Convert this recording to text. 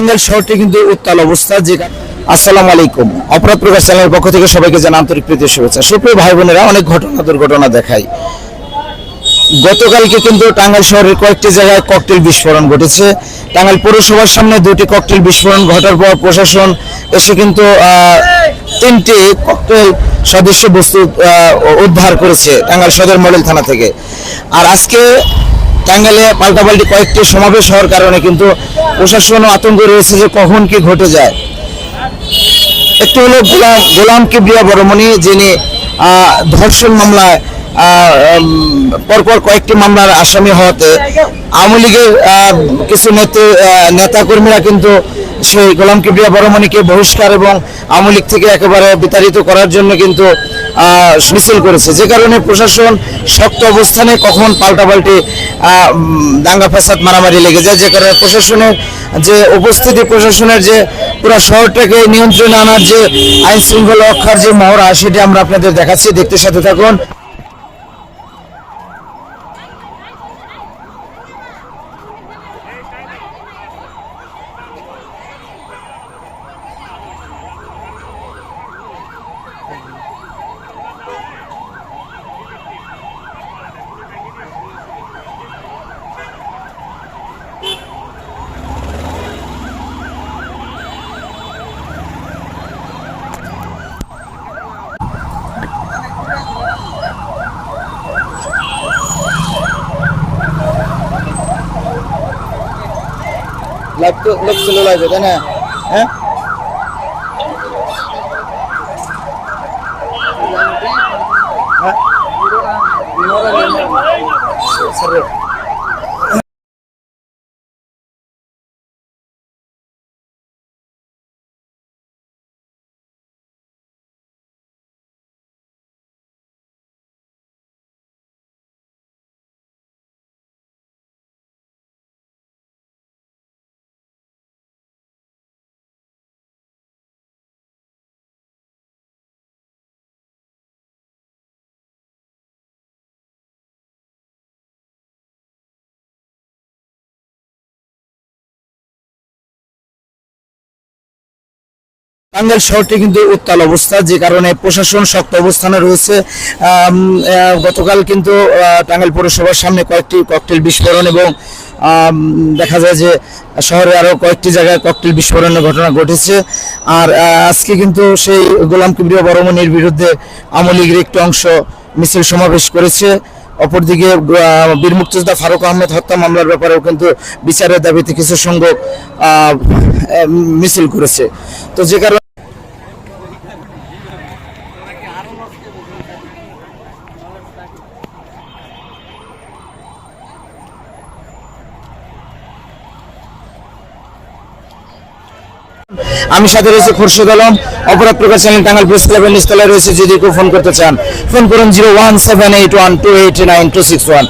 টাঙ্গাইল শহরটি কিন্তু উত্তাল অবস্থা, যে আসসালামু আলাইকুম। অপরাধ প্রকাশ চ্যানেলের পক্ষ থেকে সবাইকে জানা আন্তরিক প্রীতি শুভেচ্ছা। সুপ্রিয় ভাই বোনেরা অনেক ঘটনা দুর্ঘটনা দেখায়। গতকালকে কিন্তু টাঙ্গাইল শহরের কয়েকটি জায়গায় ককটেল বিস্ফোরণ ঘটেছে। টাঙ্গাইল পৌরসভার সামনে দুটি ককটেল বিস্ফোরণ ঘটার পর প্রশাসন এসে কিন্তু তিনটি ককটেল সদস্য বস্তু উদ্ধার করেছে টাঙ্গাইল সদর মডেল থানা থেকে। আর আজকে টাঙ্গাইলে পাল্টাপাল্টি কয়েকটি সমাবেশ হওয়ার কারণে কিন্তু প্রশাসন আতঙ্ক রয়েছে যে কখন কি ঘটে যায়। একটি হলো গোলাম গোলাম কিবরিয়া বরমণি যিনি ধর্ষণ মামলায় পরপর কয়েকটি মামলার আসামি হওয়াতে আওয়ামী লীগের কিছু নেতা নেতাকর্মীরা কিন্তু সেই গোলাম কিবরিয়া বরমণিকে বহিষ্কার এবং আওয়ামী লীগ থেকে একেবারে বিতাড়িত করার জন্য কিন্তু মিছিল করেছে। যে কারণে প্রশাসন শক্ত অবস্থানে কখন পাল্টাপাল্টি দাঙ্গা ফাসাদ মারামারি লেগে যায়। যে কারণে প্রশাসনের যে উপস্থিতি, প্রশাসনের যে পুরো শহরটাকে নিয়ন্ত্রণে আনার যে আইন শৃঙ্খলা রক্ষার যে মহড়া, সেটি আমরা আপনাদের দেখাচ্ছি। দেখতে সাথে থাকুন। லக் லக் செல்லுலா இது தானே சரி টাঙ্গাইল শহরটি কিন্তু উত্তাল অবস্থা, যে কারণে প্রশাসন শক্ত অবস্থানে রয়েছে। গতকাল কিন্তু টাঙ্গাইল পৌরসভার সামনে কয়েকটি ককটেল বিস্ফোরণ এবং দেখা যায় যে শহরে আরও কয়েকটি জায়গায় ককটেল বিস্ফোরণের ঘটনা ঘটেছে। আর আজকে কিন্তু সেই গোলাম কিবরিয়া বরমনির বিরুদ্ধে আওয়ামী লীগের একটি অংশ মিছিল সমাবেশ করেছে। অপরদিকে বীর মুক্তিযোদ্ধা ফারুক আহমেদ হত্যা মামলার ব্যাপারেও কিন্তু বিচারের দাবিতে কিছু সংখ্যক মিছিল করেছে। তো যে কারণে আমি সাথে রয়েছে খোরশেদ আলম, অপরাধ প্রকাশ চ্যানেল টাঙ্গাল প্রেস ক্লাবের নিচতলায় রয়েছে, যদি কেউ ফোন করতে চান ফোন করুন zero one seven eight one two eight nine two six one